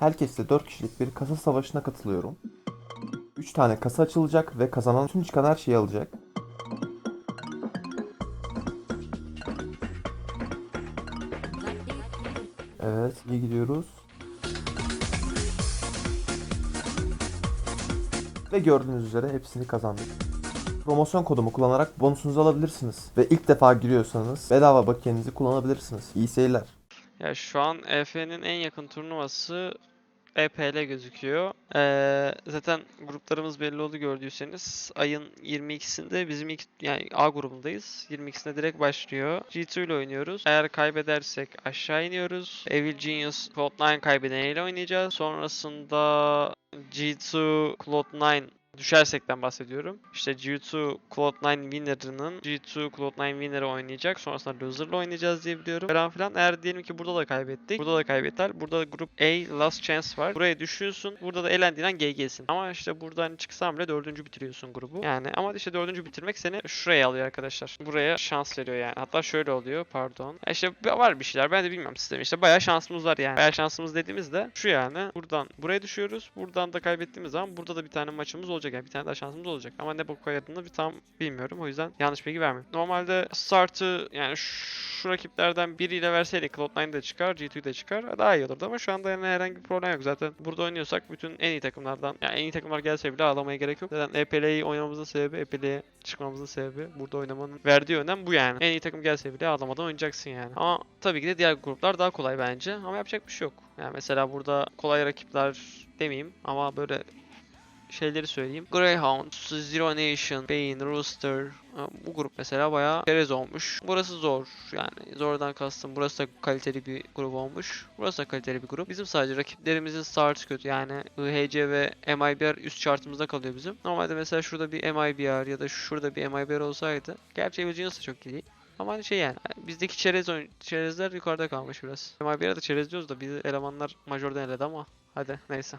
Herkesle 4 kişilik bir kasa savaşına katılıyorum. 3 tane kasa açılacak ve kazanan tüm çıkan her şeyi alacak. Evet, iyi gidiyoruz. Ve gördüğünüz üzere hepsini kazandık. Promosyon kodumu kullanarak bonusunuzu alabilirsiniz. Ve ilk defa giriyorsanız bedava bakiyenizi kullanabilirsiniz. İyi seyirler. Ya şu an EF'nin en yakın turnuvası EPL gözüküyor. Ee, zaten gruplarımız belli oldu gördüyseniz. Ayın 22'sinde bizim ilk yani A grubundayız. 22'sinde direkt başlıyor. G2 ile oynuyoruz. Eğer kaybedersek aşağı iniyoruz. Evil Genius Cloud9 kaybedeniyle oynayacağız. Sonrasında G2 Cloud9 düşersekten bahsediyorum. İşte G2 Cloud9 winner'ının G2 Cloud9 winner'ı oynayacak. Sonrasında loser'la oynayacağız diye biliyorum. Falan filan. Eğer diyelim ki burada da kaybettik. Burada da kaybettiler. Burada da grup A last chance var. Buraya düşüyorsun. Burada da elendiğinden GG'sin. Ama işte buradan çıksan bile dördüncü bitiriyorsun grubu. Yani ama işte dördüncü bitirmek seni şuraya alıyor arkadaşlar. Buraya şans veriyor yani. Hatta şöyle oluyor pardon. Ya işte var bir şeyler. Ben de bilmiyorum sistemi. İşte bayağı şansımız var yani. Bayağı şansımız dediğimizde şu yani. Buradan buraya düşüyoruz. Buradan da kaybettiğimiz zaman burada da bir tane maçımız olacak. Yani bir tane daha şansımız olacak. Ama ne boka yaradığını bir tam bilmiyorum. O yüzden yanlış bilgi vermeyeyim. Normalde startı yani şu rakiplerden biriyle verseydik Cloud9 de çıkar, G2 de çıkar. Daha iyi olurdu ama şu anda yani herhangi bir problem yok. Zaten burada oynuyorsak bütün en iyi takımlardan yani en iyi takımlar gelse bile ağlamaya gerek yok. Zaten EPL'yi oynamamızın sebebi, EPL'ye çıkmamızın sebebi burada oynamanın verdiği önem bu yani. En iyi takım gelse bile ağlamadan oynayacaksın yani. Ama tabii ki de diğer gruplar daha kolay bence. Ama yapacak bir şey yok. Yani mesela burada kolay rakipler demeyeyim ama böyle şeyleri söyleyeyim. Greyhound, Zero Nation, Bane, Rooster. Ha, Bu grup mesela bayağı çerez olmuş. Burası zor. Yani zordan kastım. Burası da kaliteli bir grup olmuş. Burası da kaliteli bir grup. Bizim sadece rakiplerimizin startı kötü. Yani IHC ve MIBR üst chartımızda kalıyor bizim. Normalde mesela şurada bir MIBR ya da şurada bir MIBR olsaydı. Gerçi da çok iyi değil. Ama hani şey yani bizdeki çerez çerezler yukarıda kalmış biraz. MIBR'e de çerez diyoruz da bizi elemanlar majörden eledi ama hadi neyse.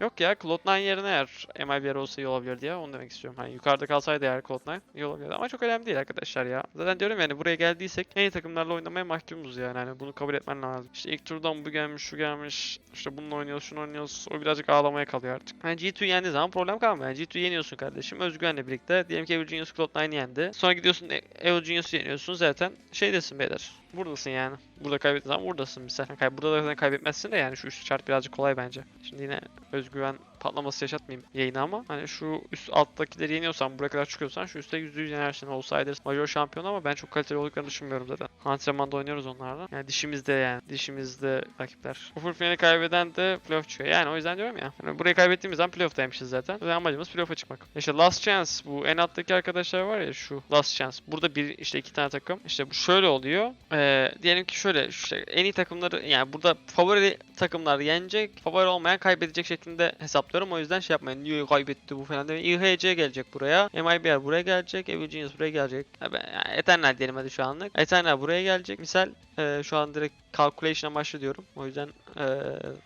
Yok ya Cloud9 yerine eğer MIBR olsa iyi olabilirdi ya onu demek istiyorum. Hani yukarıda kalsaydı eğer Cloud9 iyi olabilirdi ama çok önemli değil arkadaşlar ya. Zaten diyorum yani buraya geldiysek en iyi takımlarla oynamaya mahkumuz yani. Hani bunu kabul etmen lazım. İşte ilk turdan bu gelmiş şu gelmiş işte bununla oynuyoruz şunu oynuyoruz o birazcık ağlamaya kalıyor artık. Hani G2 yendiği zaman problem kalmıyor. Yani G2 yeniyorsun kardeşim özgüvenle birlikte. Diyelim ki Evil Genius Cloud9 yendi. Sonra gidiyorsun E- Evil Genius'u yeniyorsun zaten şeydesin beyler. Buradasın yani. Burada kaybettiğin zaman buradasın. Yani kay- burada da zaten kaybetmezsin de yani şu üst chart birazcık kolay bence. Şimdi yine özgüven patlaması yaşatmayayım yayına ama hani şu üst alttakileri yeniyorsan buraya kadar çıkıyorsan şu üstte %100 yenersin. Olsaydınız major şampiyon ama ben çok kaliteli olduklarını düşünmüyorum zaten. Antrenmanda oynuyoruz onlarla. Yani dişimizde yani. Dişimizde rakipler. Bu full finali kaybeden de playoff çıkıyor. Yani o yüzden diyorum ya. Hani burayı kaybettiğimiz zaman playoff'taymışız zaten. Yüzden amacımız playoff'a çıkmak. İşte last chance bu en alttaki arkadaşlar var ya şu last chance. Burada bir işte iki tane takım. İşte bu şöyle oluyor. Ee, diyelim ki şöyle işte en iyi takımları yani burada favori takımlar yenecek. Favori olmayan kaybedecek şeklinde hesaplıyorum. O yüzden şey yapmayın. Niye kaybetti bu falan demeyin. IHC gelecek buraya. MIBR buraya gelecek. Evil Genius buraya gelecek. Yani Eternal diyelim hadi şu anlık. Eternal buraya gelecek. Misal e, şu an direkt calculation'a başlıyorum. O yüzden e,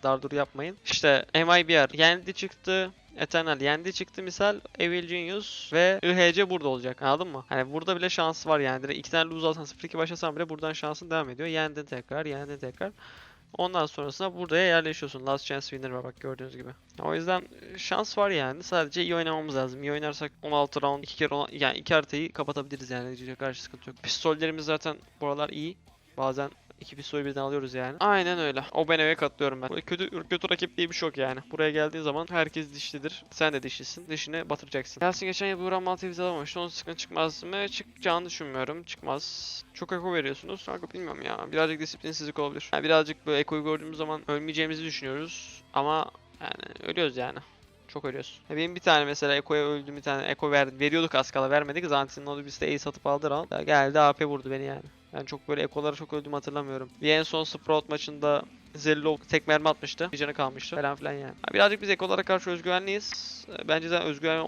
dardur yapmayın. İşte MIBR yendi çıktı. Eternal yendi çıktı misal Evil Genius ve IHC burada olacak anladın mı? Hani burada bile şansı var yani direkt iki tane lose alsan 0-2 başlasan bile buradan şansın devam ediyor. Yendin tekrar yendin tekrar. Ondan sonrasında buraya yerleşiyorsun. Last chance winner var bak gördüğünüz gibi. O yüzden e, şans var yani. Sadece iyi oynamamız lazım. İyi oynarsak 16 round 2 kere yani iki haritayı kapatabiliriz yani. Karşı sıkıntı yok. Pistollerimiz zaten buralar iyi. Bazen iki pistolü birden alıyoruz yani. Aynen öyle. O Beneve'ye katılıyorum ben. Böyle kötü kötü rakip diye bir şey yok yani. Buraya geldiğin zaman herkes dişlidir. Sen de dişlisin. Dişine batıracaksın. Gelsin geçen yıl bu Ramal vize alamamıştı. Onun sıkıntı çıkmaz mı? Çıkacağını düşünmüyorum. Çıkmaz. Çok eko veriyorsunuz. Kanka bilmiyorum ya. Birazcık disiplinsizlik olabilir. Yani birazcık böyle ekoyu gördüğümüz zaman ölmeyeceğimizi düşünüyoruz. Ama yani ölüyoruz yani. Çok ölüyoruz. Ya Benim bir tane mesela Eko'ya öldüm bir tane Eko ver, veriyorduk az kala vermedik. Zanti'nin onu biz de iyi satıp aldı round. Geldi AP vurdu beni yani. Ben çok böyle Eko'lara çok öldüğümü hatırlamıyorum. Bir en son Sprout maçında Zellov tek mermi atmıştı. Bir canı kalmıştı falan filan yani. Birazcık biz Eko'lara karşı özgüvenliyiz. Ee, Bence zaten özgüven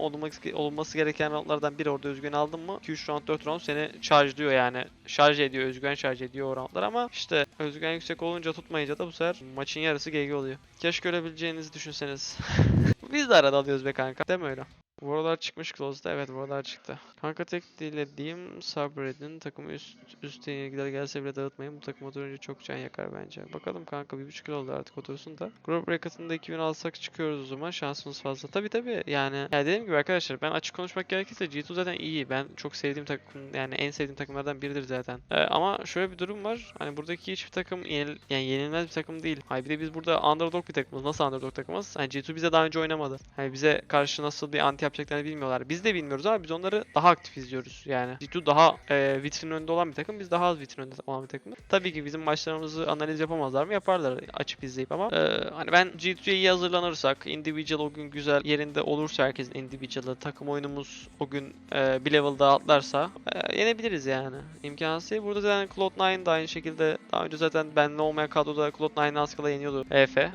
olması, gereken roundlardan biri orada özgüven aldın mı 2-3 round 4 round seni charge'lıyor yani. Şarj ediyor, özgüven şarj ediyor o roundlar ama işte özgüven yüksek olunca tutmayınca da bu sefer maçın yarısı GG oluyor. Keşke ölebileceğinizi düşünseniz. Biz de arada alıyoruz be kanka. Değil mi öyle? Bu çıkmış Close'da. Evet bu çıktı. Kanka tek dilediğim sabredin. Takımı üst, üstte ilgiler gelse bile dağıtmayın. Bu takım oturunca çok can yakar bence. Bakalım kanka 1.5 kilo oldu artık otursun da. Group bracket'ında 2000 alsak çıkıyoruz o zaman. Şansımız fazla. Tabi tabi yani. Ya dediğim gibi arkadaşlar ben açık konuşmak gerekirse G2 zaten iyi. Ben çok sevdiğim takım yani en sevdiğim takımlardan biridir zaten. Ee, ama şöyle bir durum var. Hani buradaki hiçbir takım yenil, yani yenilmez bir takım değil. Hayır bir de biz burada underdog bir takımız. Nasıl underdog takımız? Hani G2 bize daha önce oynamadı. Hani bize karşı nasıl bir anti yapacaklarını bilmiyorlar. Biz de bilmiyoruz ama biz onları daha aktif izliyoruz yani. G2 daha e, vitrin önünde olan bir takım. Biz daha az vitrin önünde olan bir takım. Tabii ki bizim maçlarımızı analiz yapamazlar mı? Yaparlar açıp izleyip ama e, hani ben G2'ye iyi hazırlanırsak, individual o gün güzel yerinde olursa herkesin individual'ı, takım oyunumuz o gün e, bir level daha atlarsa e, yenebiliriz yani. İmkansız. Burada zaten Cloud9 da aynı şekilde daha önce zaten benle olmayan kadroda Cloud9 az kala yeniyordu EF. E,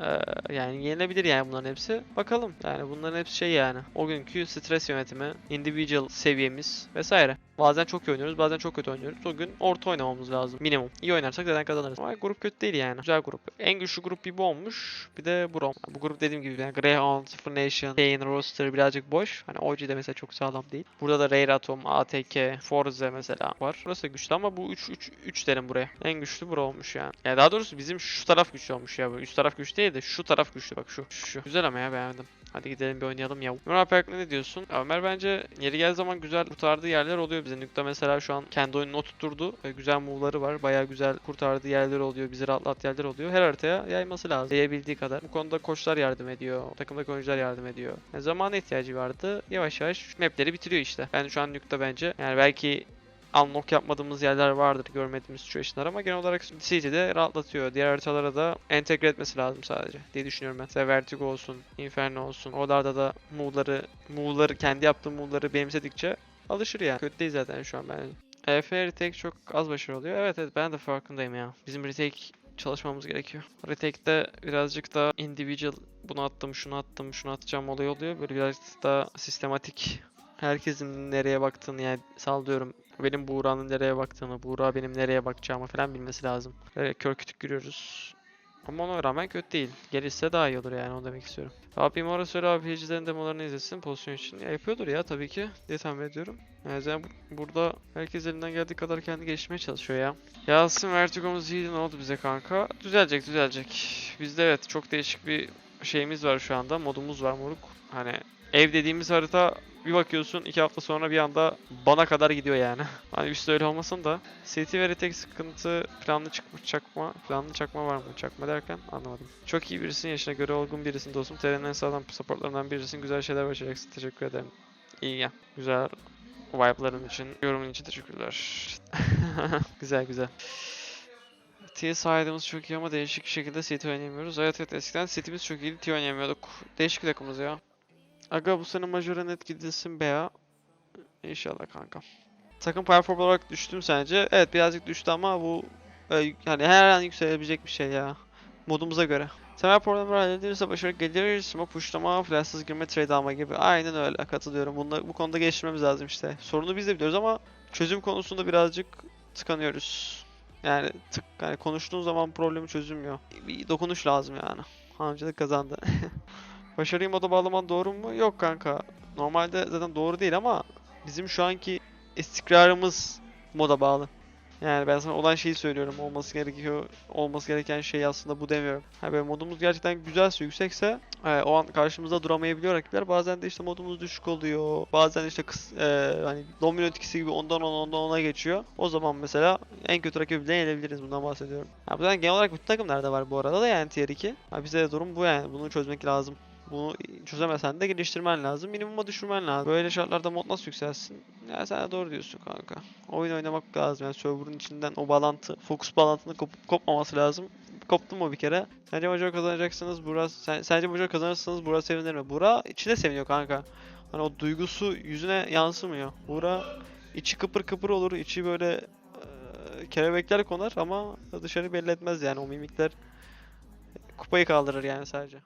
yani yenilebilir yani bunların hepsi. Bakalım yani bunların hepsi şey yani. O günkü stres yönetimi, individual seviyemiz vesaire. Bazen çok iyi oynuyoruz, bazen çok kötü oynuyoruz. O gün orta oynamamız lazım. Minimum. İyi oynarsak zaten kazanırız. Ama grup kötü değil yani. Güzel grup. En güçlü grup bir bu olmuş. Bir de Brom. Bu grup dediğim gibi yani Greyhound, Sıfır Nation, Kane, Roster birazcık boş. Hani OG de mesela çok sağlam değil. Burada da Rare Atom, ATK, Forze mesela var. Burası güçlü ama bu 3 3 3 derim buraya. En güçlü bura olmuş yani. Yani daha doğrusu bizim şu taraf güçlü olmuş ya. Bu üst taraf güçlü değil de şu taraf güçlü bak şu. Şu. Güzel ama ya beğendim. Hadi gidelim bir oynayalım ya. Ömer Alper ne diyorsun? Ömer bence yeri gel zaman güzel kurtardığı yerler oluyor bize. Nükta mesela şu an kendi oyununu oturtturdu. ve güzel move'ları var. Bayağı güzel kurtardığı yerler oluyor. Bizi rahatlat yerler oluyor. Her haritaya yayması lazım. Yayabildiği kadar. Bu konuda koçlar yardım ediyor. Takımdaki oyuncular yardım ediyor. Yani zamana ihtiyacı vardı. Yavaş yavaş mapleri bitiriyor işte. Ben şu an Nükta bence. Yani belki unlock yapmadığımız yerler vardır görmediğimiz situation'lar ama genel olarak City'de rahatlatıyor. Diğer haritalara da entegre etmesi lazım sadece diye düşünüyorum ben. Mesela Vertigo olsun, Inferno olsun. Oralarda da move'ları, move'ları kendi yaptığı move'ları benimsedikçe alışır ya. Kötü değil zaten şu an bence. EF retake çok az başarılı oluyor. Evet evet ben de farkındayım ya. Bizim retake çalışmamız gerekiyor. Retake'de birazcık da individual bunu attım, şunu attım, şunu atacağım olay oluyor. Böyle birazcık daha sistematik herkesin nereye baktığını yani sallıyorum benim Buğra'nın nereye baktığını, Buğra benim nereye bakacağımı falan bilmesi lazım. Böyle kör kütük giriyoruz. Ama ona rağmen kötü değil. Gelirse daha iyi olur yani onu demek istiyorum. Abim orası söyle abi PG'lerin demolarını izlesin pozisyon için. Ya yapıyordur ya tabii ki diye tahmin ediyorum. Yani zaten bu- burada herkes elinden geldiği kadar kendi gelişmeye çalışıyor ya. Yasin Vertigo'muz iyiydi ne oldu bize kanka? Düzelecek düzelecek. Bizde evet çok değişik bir şeyimiz var şu anda. Modumuz var moruk. Hani ev dediğimiz harita bir bakıyorsun iki hafta sonra bir anda bana kadar gidiyor yani. Hani üstte öyle olmasın da. CT ve tek sıkıntı planlı çıkma, çakma, planlı çakma var mı? Çakma derken anlamadım. Çok iyi birisin, yaşına göre olgun birisin dostum. TR'nin en sağlam supportlarından birisin. Güzel şeyler başaracaksın. Teşekkür ederim. İyi ya. Güzel vibe'ların için, yorumun için teşekkürler. güzel güzel. T saydığımız çok iyi ama değişik şekilde CT oynayamıyoruz. Evet evet eskiden CT'miz çok iyiydi, T oynayamıyorduk. Değişik takımız ya. Aga bu sene Major'a net gidilsin be ya. İnşallah kanka. Takım perform olarak düştüm sence? Evet birazcık düştü ama bu e, hani her an yükselebilecek bir şey ya. Modumuza göre. Temel problemler halledilirse başarı gelir. Smoke pushlama, flashsız girme, trade alma gibi. Aynen öyle katılıyorum. Bunda, bu konuda geliştirmemiz lazım işte. Sorunu biz de biliyoruz ama çözüm konusunda birazcık tıkanıyoruz. Yani tık, yani konuştuğun zaman problemi çözülmüyor. Bir dokunuş lazım yani. Hamcılık kazandı. Başarıyı moda bağlaman doğru mu? Yok kanka. Normalde zaten doğru değil ama bizim şu anki istikrarımız moda bağlı. Yani ben sana olan şeyi söylüyorum. Olması gerekiyor. Olması gereken şey aslında bu demiyorum. Ha böyle modumuz gerçekten güzelse, yüksekse e, o an karşımızda duramayabiliyor rakipler. Bazen de işte modumuz düşük oluyor. Bazen işte kıs, e, hani domino etkisi gibi ondan ona ondan ona geçiyor. O zaman mesela en kötü rakibi bile yenebiliriz. Bundan bahsediyorum. Ha, bu genel olarak bütün takımlarda var bu arada da yani tier 2. Ha, bize de durum bu yani. Bunu çözmek lazım. Bunu çözemesen de geliştirmen lazım. Minimuma düşürmen lazım. Böyle şartlarda mod nasıl yükselsin? Ya sen de doğru diyorsun kanka. Oyun oynamak lazım. Yani server'ın içinden o bağlantı, fokus bağlantının kopup kopmaması lazım. Koptu mu bir kere? Sence Major kazanacaksınız. Burak, sen, sence Major kazanırsanız Burak sevinir mi? Burak içine seviniyor kanka. Hani o duygusu yüzüne yansımıyor. Burak içi kıpır kıpır olur. içi böyle kelebekler konar ama dışarı belli etmez yani o mimikler kupayı kaldırır yani sadece.